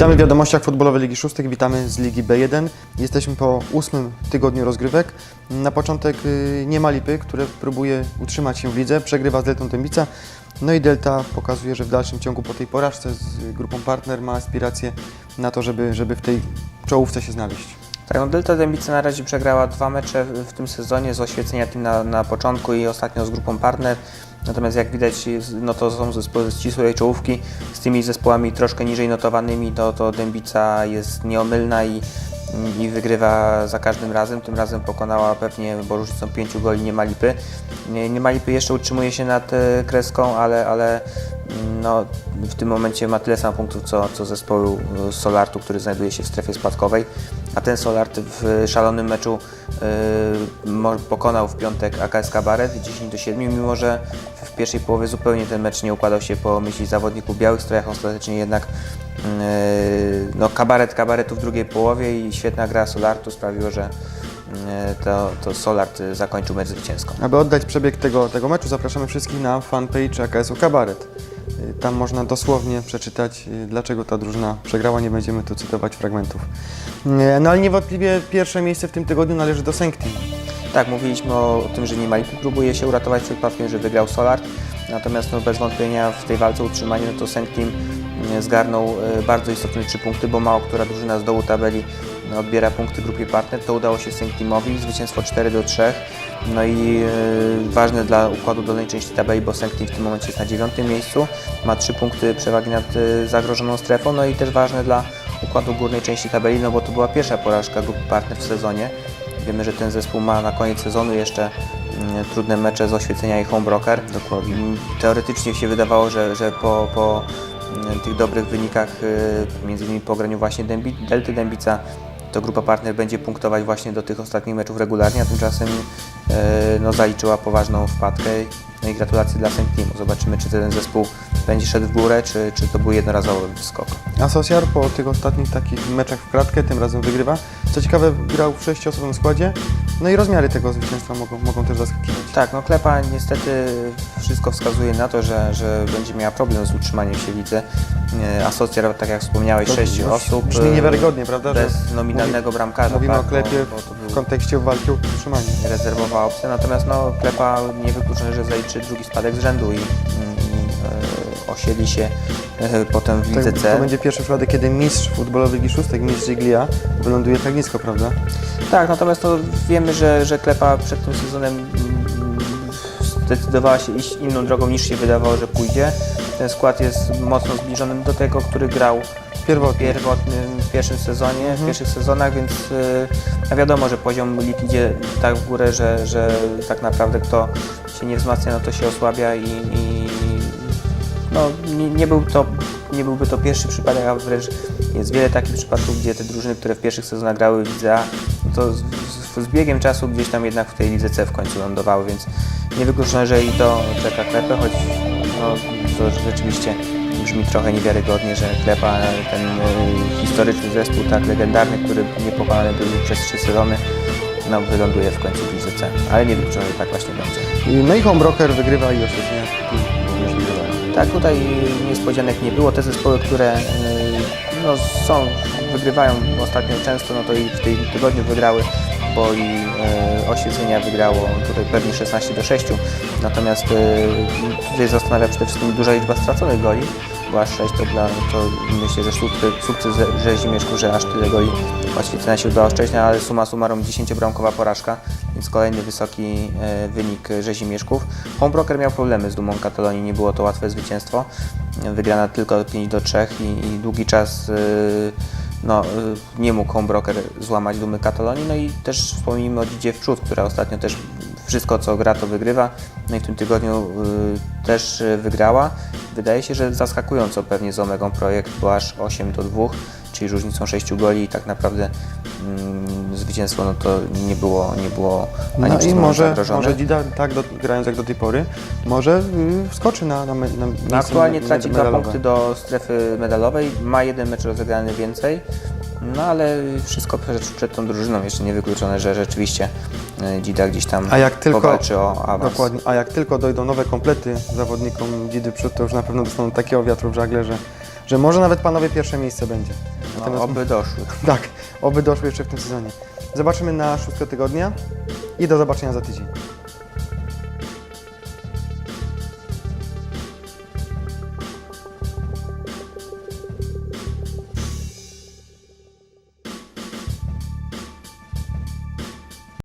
Witamy w wiadomościach futbolowej Ligi Szóstek, witamy z Ligi B1. Jesteśmy po ósmym tygodniu rozgrywek. Na początek y, nie ma Lipy, które próbuje utrzymać się w lidze, przegrywa z Deltą Dębica. No i Delta pokazuje, że w dalszym ciągu po tej porażce z grupą partner ma aspiracje na to, żeby, żeby w tej czołówce się znaleźć. Tak, no Delta Dębica na razie przegrała dwa mecze w tym sezonie z oświecenia tym na, na początku i ostatnio z grupą partner. Natomiast jak widać, no to są zespoły ścisłej czołówki. Z tymi zespołami troszkę niżej notowanymi to, to Dębica jest nieomylna i, i wygrywa za każdym razem. Tym razem pokonała pewnie, bo różnicą pięciu goli nie ma lipy. Nie, nie ma lipy jeszcze utrzymuje się nad e, kreską, ale, ale no, w tym momencie ma tyle samo punktów co, co zespołu e, Solartu, który znajduje się w strefie spadkowej. A ten Solart w szalonym meczu mo- pokonał w piątek AKS Kabaret 10 do 7, mimo że w pierwszej połowie zupełnie ten mecz nie układał się po myśli zawodników białych strojach. Ostatecznie jednak e, no, kabaret kabaretu w drugiej połowie i świetna gra Solartu sprawiło, że to, to Solart zakończył mecz zwycięsko. Aby oddać przebieg tego, tego meczu, zapraszamy wszystkich na fanpage AKS-u Kabaret. Y, Tam można dosłownie przeczytać, y, dlaczego ta drużyna przegrała. Nie będziemy tu cytować fragmentów. Y, No ale niewątpliwie pierwsze miejsce w tym tygodniu należy do Sanctim. Tak, mówiliśmy o tym, że nie ma lipy, próbuje się uratować przed przypadkiem, że wygrał Solar, natomiast no, bez wątpienia w tej walce o utrzymanie no, to Sanctim mm, zgarnął bardzo istotne trzy punkty, bo mało która drużyna z dołu tabeli odbiera punkty grupie partner, to udało się Sanctimowi, zwycięstwo 4 do 3, no i e, ważne dla układu dolnej części tabeli, bo Sanctim w tym momencie jest na dziewiątym miejscu, ma trzy punkty przewagi nad e, zagrożoną strefą, no i też ważne dla układu górnej części tabeli, no bo to była pierwsza porażka grupy partner w sezonie, Wiemy, że ten zespół ma na koniec sezonu jeszcze mm, trudne mecze z oświecenia i homebroker. Dokładnie. Teoretycznie się wydawało, że, że po, po mm, tych dobrych wynikach, y, między innymi po graniu właśnie Dębi, Delty Dębica, to grupa partner będzie punktować właśnie do tych ostatnich meczów regularnie, a tymczasem y, no, zaliczyła poważną wpadkę. No i gratulacje dla Saint-Timu. Zobaczymy, czy ten zespół będzie szedł w górę, czy, czy to był jednorazowy skok. Asociar po tych ostatnich takich meczach w kratkę tym razem wygrywa. Co ciekawe, grał w sześcioosobowym składzie. No i rozmiary tego zwycięstwa mogą, mogą też zaskakiwać. Tak, no Klepa niestety wszystko wskazuje na to, że, że będzie miała problem z utrzymaniem się w lidze. E, Asocjar, tak jak wspomniałeś, To sześć brzmi- osób. Brzmi e, niewiarygodnie, prawda? że Bez nominalnego bramkarza. Mówimy tak, o klepie bo, bo to w był kontekście walki o utrzymanie. rezerwowa opcja, natomiast no, Klepa niewykluczone, że zaliczy drugi spadek z rzędu i, e, osiedli się e, potem w To, lidze to C. będzie pierwszy przypadek, kiedy mistrz futbolowy Ligi Szóstek, mistrz Giglia, wyląduje tak nisko, prawda? Tak, natomiast to wiemy, że, że Klepa przed tym sezonem mm, zdecydowała się iść inną drogą niż się wydawało, że pójdzie. Ten skład jest mocno zbliżony do tego, który grał Pierwotnie. pierwotnym, w pierwszym sezonie, w pierwszych sezonach, więc y, no wiadomo, że poziom lig idzie tak w górę, że, że tak naprawdę kto się nie wzmacnia, no to się osłabia i, i no, nie, nie, był to, nie byłby to pierwszy przypadek, a wręcz jest wiele takich przypadków, gdzie te drużyny, które w pierwszych sezonach grały w lidze A, to z, z, z biegiem czasu gdzieś tam jednak w tej lidze C w końcu lądowały, więc niewykluczone, że i to czeka Klepę, choć no, to rzeczywiście brzmi trochę niewiarygodnie, że Klepa, ten y, historyczny zespół, tak legendarny, który niepokonany był przez trzy sezony, no, wyląduje w końcu w lidze C, ale niewykluczone, że tak właśnie będzie. No i Homebroker wygrywa i wygrywają. Tak, tutaj niespodzianek nie było. Te zespoły, które y, no, są, wygrywają ostatnio często, no to i w tym tygodniu wygrały, bo i y, oświecenia wygrało tutaj pewnie 16 do 6. Natomiast y, tutaj zastanawia przede wszystkim duża liczba straconych goli, bo aż 6 to, dla, to myślę, że sukces, sukces Rzezimieszku, że aż tyle goli oświecenia się udało szczęść, no, ale suma summarum 10-bramkowa porażka, więc kolejny wysoki e, wynik Rzezimieszków. Homebroker miał problemy z dumą Katalonii, nie było to łatwe zwycięstwo. Wygrana tylko 5 do 3 i, i długi czas e, no, e, nie mógł Homebroker złamać dumy Katalonii. No i też wspomnijmy o Dzidzie która ostatnio też wszystko co gra to wygrywa. No i w tym tygodniu e, też wygrała. Wydaje się, że zaskakująco pewnie z Omegą projekt, bo aż 8 do 2, czyli różnicą 6 goli i tak naprawdę mm, zwycięstwo no to nie było, nie było ani No i może, zagrożone. może Dida, tak do, grając jak do tej pory, może y, wskoczy na, na, me- na No aktualnie me- traci dwa medalowe. punkty do strefy medalowej, ma jeden mecz rozegrany więcej, no ale wszystko przed, przed tą drużyną jeszcze nie wykluczone, że rzeczywiście y, Dzida gdzieś tam A jak tylko- powalczy o awans. Dokładnie. A jak tylko dojdą nowe komplety zawodnikom Didy przód, to już na pewno dostaną takiego wiatru w żagle, że, że może nawet panowie pierwsze miejsce będzie. No, oby doszły. Tak, oby doszły jeszcze w tym sezonie. Zobaczymy na szóstego tygodnia i do zobaczenia za tydzień.